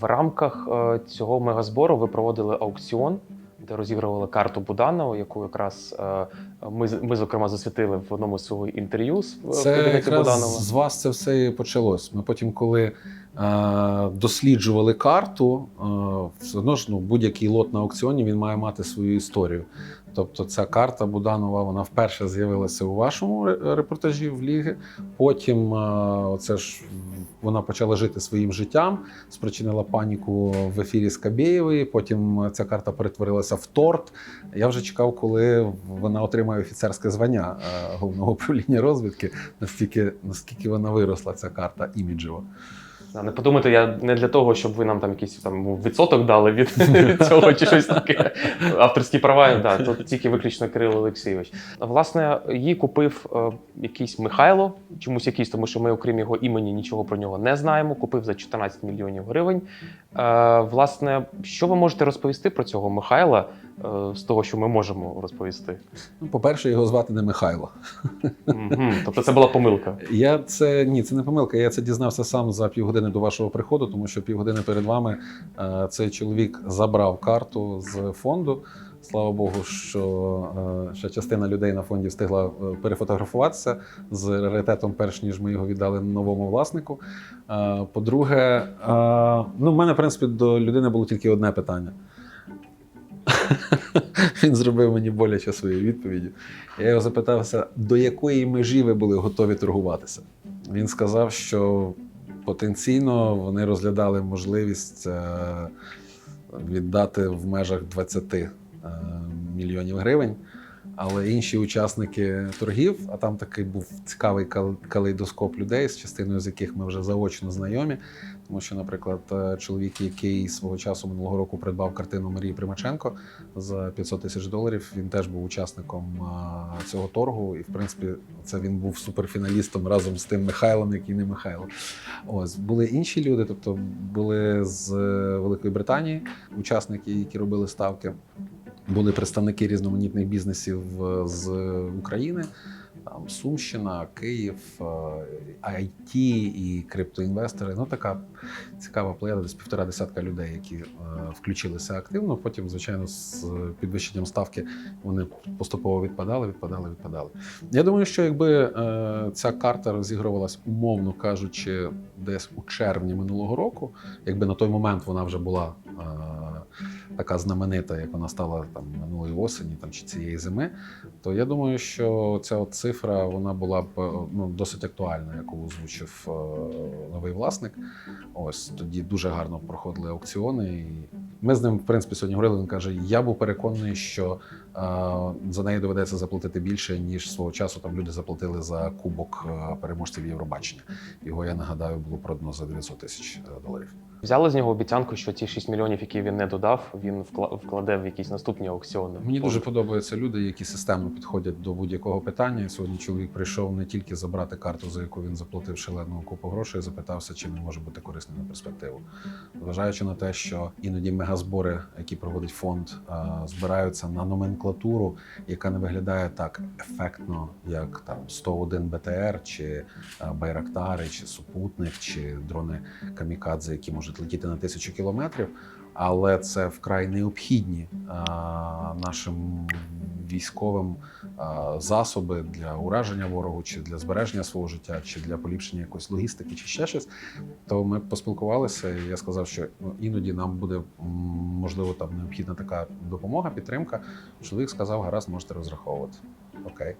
В рамках е, цього мегазбору ви проводили аукціон, де розігрували карту Буданова, яку якраз е, ми, ми зокрема засвітили в одному з свого інтерв'ю з в якраз Буданова. з вас це все і почалось. Ми потім, коли е, досліджували карту, е, все одно ж ну, будь-який лот на аукціоні він має мати свою історію. Тобто ця карта Буданова вона вперше з'явилася у вашому репортажі в Ліги. Потім е, оце ж вона почала жити своїм життям, спричинила паніку в ефірі Скабєєвої. Потім ця карта перетворилася в торт. Я вже чекав, коли вона отримає офіцерське звання е, головного управління розвідки. Настільки наскільки вона виросла, ця карта іміджева. Да, Не подумайте, я не для того, щоб ви нам там якийсь там ну, відсоток дали від, від цього чи щось таке. Авторські права, да, тут тільки виключно Кирило Олексійович. Власне, її купив е, якийсь Михайло, чомусь якийсь, тому що ми, окрім його імені, нічого про нього не знаємо. Купив за 14 мільйонів гривень. Е, власне, що ви можете розповісти про цього Михайла з того, що ми можемо розповісти? Ну, по-перше, його звати не Михайло. Мгм. Тобто це була помилка. Я це ні, це не помилка. Я це дізнався сам за півгодини до вашого приходу, тому що півгодини перед вами е, цей чоловік забрав карту з фонду. Слава Богу, що е, ще частина людей на фонді встигла е, перефотографуватися з раритетом, перш ніж ми його віддали новому власнику. Е, по-друге, е, ну, в мене, в принципі, до людини було тільки одне питання. Він зробив мені боляче своєю відповіддю. Я його запитався, до якої межі ви були готові торгуватися. Він сказав, що потенційно вони розглядали можливість е, віддати в межах 20 е, мільйонів гривень. Але інші учасники торгів, а там такий був цікавий кал- калейдоскоп людей, з частиною з яких ми вже заочно знайомі. Тому що, наприклад, е, чоловік, який свого часу минулого року придбав картину Марії Примаченко за 500 тисяч доларів, він теж був учасником цього торгу. І, в принципі, це він був суперфіналістом разом з тим Михайлом, який не Михайло. Ось були інші люди, тобто були з е, Великої Британії учасники, які робили ставки. Були представники різноманітних бізнесів е, з України, там Сумщина, Київ, е, IT і криптоінвестори. Ну така цікава плеяда, десь півтора десятка людей, які е, включилися активно. Потім, звичайно, з підвищенням ставки вони поступово відпадали, відпадали, відпадали. Я думаю, що якби е, ця карта розігрувалась, умовно кажучи, десь у червні минулого року, якби на той момент вона вже була. Така знаменита, як вона стала там минулої осені там чи цієї зими, то я думаю, що ця от цифра вона була б е, ну, досить актуальна, яку озвучив е, новий власник. Ось тоді дуже гарно проходили аукціони. І ми з ним, в принципі, сьогодні говорили. Він каже: я був переконаний, що за неї доведеться заплатити більше, ніж свого часу там люди заплатили за кубок е, переможців Євробачення. Його я нагадаю було продано за 900 тисяч е, доларів. Взяли з нього обіцянку, що ті 6 мільйонів, які він не додав, він вкла- вкладе в якісь наступні аукціони. Мені дуже подобаються люди, які системно підходять до будь-якого питання. Сьогодні чоловік прийшов не тільки забрати карту, за яку він заплатив шалену купу грошей, запитався, чим він може бути корисним на перспективу. Зважаючи на те, що іноді мегазбори, які проводить фонд, збираються на номенклатуру, яка не виглядає так ефектно, як там 101 БТР, чи Байрактари, чи супутник, чи дрони Камікадзе, які можуть летіти на тисячу кілометрів але це вкрай необхідні нашим військовим засоби для ураження ворогу, чи для збереження свого життя, чи для поліпшення якоїсь логістики, чи ще щось. То ми поспілкувалися, і я сказав, що ну, іноді нам буде можливо там необхідна така допомога, підтримка. Чоловік сказав, гаразд, можете розраховувати. Окей.